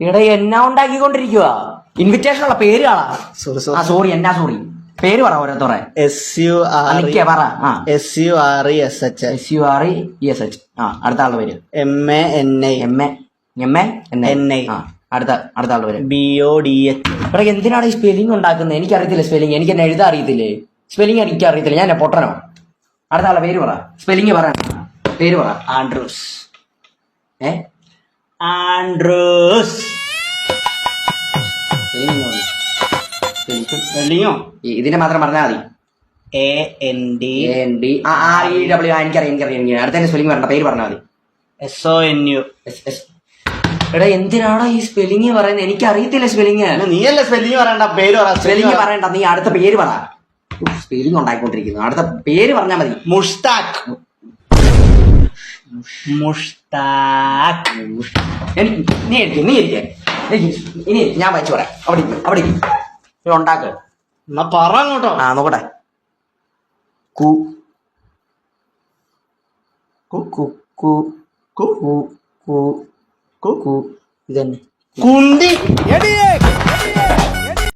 ഇവിടെ എന്നാ ഉണ്ടാക്കിക്കൊണ്ടിരിക്കുക ഇൻവിറ്റേഷൻ ഉള്ള പേര് സോറി ആ സോറി എന്നാ സോറി പേര് പറ ഓരോരുത്തറെ എസ് യു ആർ നിക്കേ പറ ആ. S U R E S H S U R E S H ആ അടുത്ത ആളുടെ പേര്. M A N I M A M A N I ആ അടുത്ത അടുത്ത ആളുടെ പേര്. ബി ഒ ഡി എച്ച് ഇവിടെ എന്തിനാണ് ഈ സ്പെല്ലിംഗ് ഉണ്ടാക്കുന്നത്? എനിക്കറിയത്തില്ല സ്പെല്ലിംഗ് എനിക്ക് എന്നെ എഴുതാൻ അറിയത്തില്ലേ? സ്പെല്ലിംഗ് എനിക്ക് അറിയത്തില്ല. ഞാൻ എന്നെ പൊട്ടനോ? അടുത്ത ആളുടെ പേര് പറ. സ്പെല്ലിംഗ് പറ. പേര് പറ. ആൻഡ്രൂസ് ഏ? ആൻഡ്രൂസ്. വെള്ളിയോ ഇതിനെ മാത്രം പറഞ്ഞാൽ മതി. A N D. N D. ആ ആർ ഇ ഡബ്ല്യു ആ എനിക്കറിയാം എനിക്കറിയാം എനിക്ക് അടുത്ത സ്പെല്ലിംഗ് പറഞ്ഞ പേര് പറഞ്ഞാൽ മതി. S O N U S S എടാ എന്തിനാടാ ഈ സ്പെല്ലിംഗ് പറയുന്നത് എനിക്ക് അറിയത്തില്ല സ്പെല്ലിംഗ് നീയല്ലേ സ്പെല്ലിംഗ് പറയണ്ട പേര് പറ സ്പെല്ലിംഗ് പറയണ്ട നീ അടുത്ത പേര് പറ. സ്പെല്ലിംഗ് ഉണ്ടായിക്കൊണ്ടിരിക്കുന്നു. അടുത്ത പേര് പറഞ്ഞാൽ മതി. മുഷ്താഖ് മുഷ്താഖ് നീ ഇരിക്ക് നീ ഇരിക്കെ ഇനി ഞാൻ വായിച്ചു പറയാം അവിടെ അവിടെ. ഇത് ഉണ്ടാക്ക്. എന്നാ പറ അങ്ങോട്ടോ ആ നോക്കട്ടെ. കു കു കു കു കു കു കു കു കു. ഇതന്നെ. കുന്തി എടിയേ